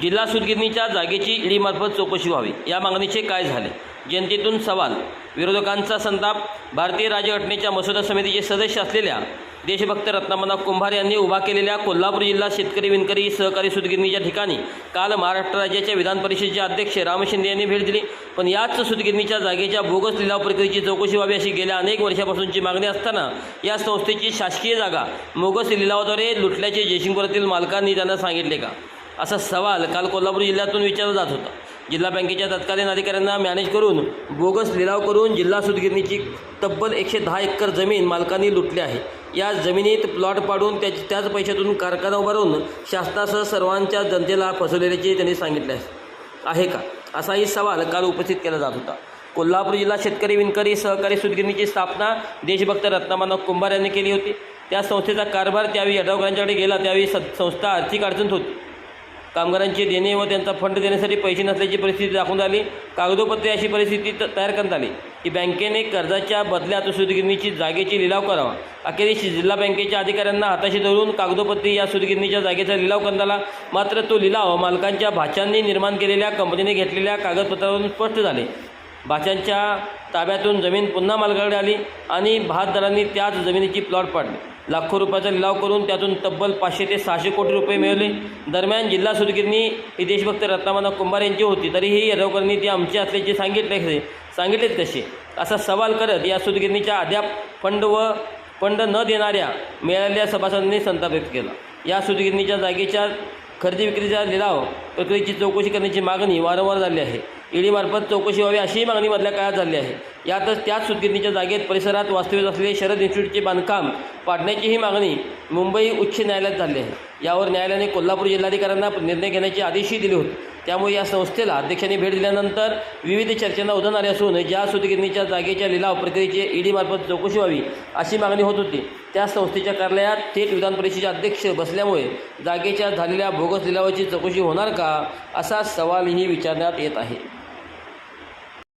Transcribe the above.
जिल्हा सुतगिरणीच्या जागेची ईडीमार्फत चौकशी व्हावी. या मागणीचे काय झाले? जनतेतून सवाल. विरोधकांचा संताप. भारतीय राज्यघटनेच्या मसुदा समितीचे सदस्य असलेल्या देशभक्त रत्नामना कुंभार यांनी उभा केलेल्या कोल्हापूर जिल्हा शेतकरी विणकरी सहकारी सुतगिरणीच्या ठिकाणी काल महाराष्ट्र राज्याच्या विधान परिषदेचे अध्यक्ष राम शिंदे यांनी भेट दिली. पण याच सुतगिरणीच्या जागेच्या बोगस लिलाव प्रक्रियेची चौकशी व्हावी अशी गेल्या अनेक वर्षापासूनची मागणी असताना या संस्थेची शासकीय जागा बोगस लिलावाद्वारे लुटल्याचे जयसिंगपुरातील मालकांनी त्यांना सांगितले का? असा सवाल काल कोल्हापूर जिल्ह्यातून विचारला जात होता. जिल्हा बँकेच्या तत्कालीन अधिकाऱ्यांना मॅनेज करून बोगस लिलाव करून जिल्हा सुदगिरणीची तब्बल एकशे दहा एकर जमीन मालकांनी लुटली आहे. या जमिनीत प्लॉट पाडून त्याच त्याच पैशातून कारखाना उभारून शासनासह सर्वांच्या जनतेला फसवलेल्याचे त्यांनी सांगितले आहे. का? असाही सवाल काल उपस्थित केला जात होता. कोल्हापूर जिल्हा शेतकरी विणकरी सहकारी सुदगिरणीची स्थापना देशभक्त रत्नामानव कुंभार यांनी केली होती. त्या संस्थेचा कारभार त्यावेळी यड्रावकरांच्याकडे गेला. त्यावेळी स संस्था आर्थिक अडचणीत होती. कामगारांचे देणे व त्यांचा फंड देण्यासाठी पैसे नसल्याची परिस्थिती दाखवून आली. कागदोपत्रे अशी परिस्थिती त- तयार करण्यात आली. की बँकेने कर्जाच्या बदल्यात सुदगिरणीची जागेची लिलाव करावा. अखेरीस जिल्हा बँकेच्या अधिकाऱ्यांना हाताशी धरून कागदोपत्री या सुदगिरणीच्या जागेचा लिलाव करण्यात आला. मात्र तो लिलाव मालकांच्या भाच्यांनी निर्माण केलेल्या कंपनीने घेतलेल्या कागदपत्रावरून स्पष्ट झाले. भाच्यांच्या ताब्यातून जमीन पुन्हा मालकाकडे आली आणि भातदारांनी त्याच जमिनीची प्लॉट पाडली. लाखो रुपयाचा लिलाव करून त्यातून तब्बल पाचशे ते सहाशे कोटी रुपये मिळवले दरम्यान जिल्हा सुरगिरणी ही देशभक्त रत्नामाना कुंभार यांची होती. तरीही यदवकरांनी ती आमची असल्याचे सांगितले कसे? सांगितलेत कसे असा सवाल करत या सुदगिरणीच्या अद्याप फंड व फंड न देणाऱ्या मिळालेल्या सभासदांनी संताप व्यक्त केला. या सुदगिरणीच्या जागेच्या खरेदी विक्रीचा लिलाव प्रक्रियेची चौकशी करण्याची मागणी वारंवार झाली आहे. ईडीमार्फत चौकशी व्हावी अशीही मागणी मधल्या काळात झाली आहे. यातच त्याच सुतगिरणीच्या जागेत परिसरात वास्तव्यात असलेले शरद इन्स्टिट्यूटचे बांधकाम पाडण्याचीही मागणी मुंबई उच्च न्यायालयात झाली आहे. यावर न्यायालयाने कोल्हापूर जिल्हाधिकाऱ्यांना निर्णय घेण्याचे आदेशही दिले होते. त्यामुळे या संस्थेला अध्यक्षांनी भेट दिल्यानंतर विविध चर्चांना उधाण आले असून ज्या सुतगिरणीच्या जागेच्या लिलाव प्रक्रियेची ईडीमार्फत चौकशी व्हावी अशी मागणी होत होती. त्या संस्थेच्या कार्यालयात थेट विधान परिषदेचे अध्यक्ष बसल्यामुळे जागेच्या झालेल्या बोगस लिलावाची चौकशी होणार का असा सवालही विचारण्यात येत आहे.